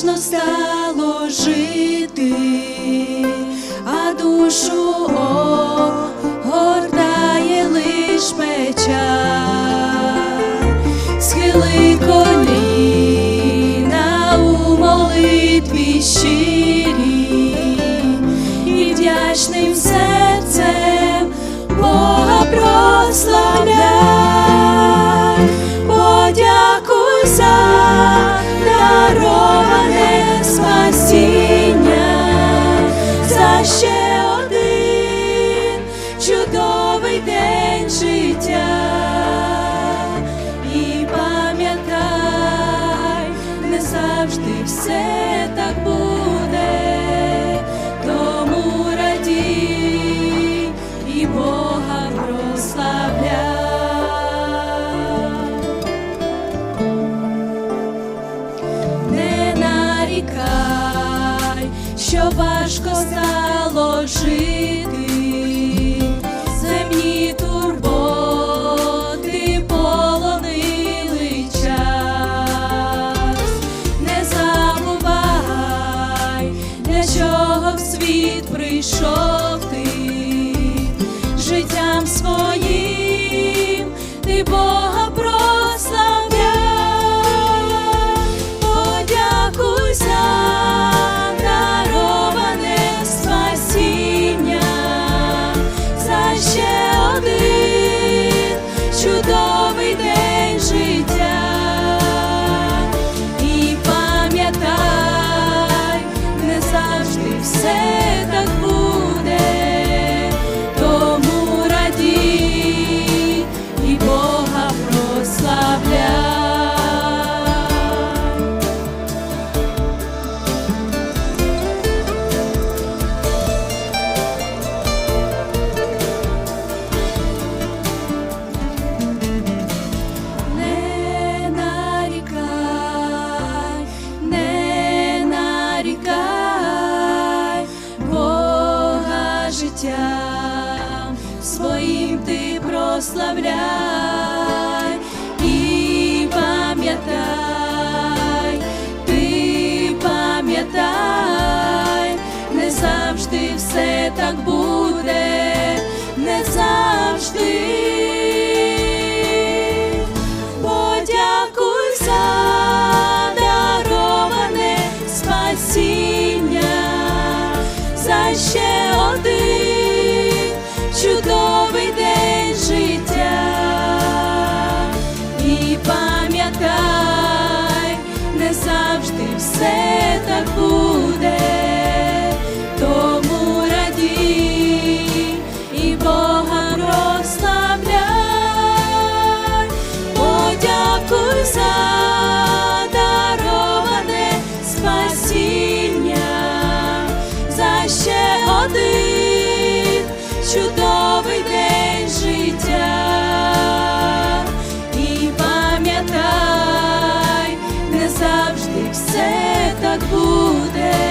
Страшно стало жити, а душу огортає лиш печа, схили коліна у молитві щирі і вдячним все. ще один чудовий день життя. І пам'ятай, не завжди все так буде, тому радій і Бога прославляй. Не нарікай, що важко знати. світ прийшов. все так. прославляй и пам'ятай, ти пам'ятай, не завжди все так буде. чудовий день життя, і пам'ятай, не завжди все так буде.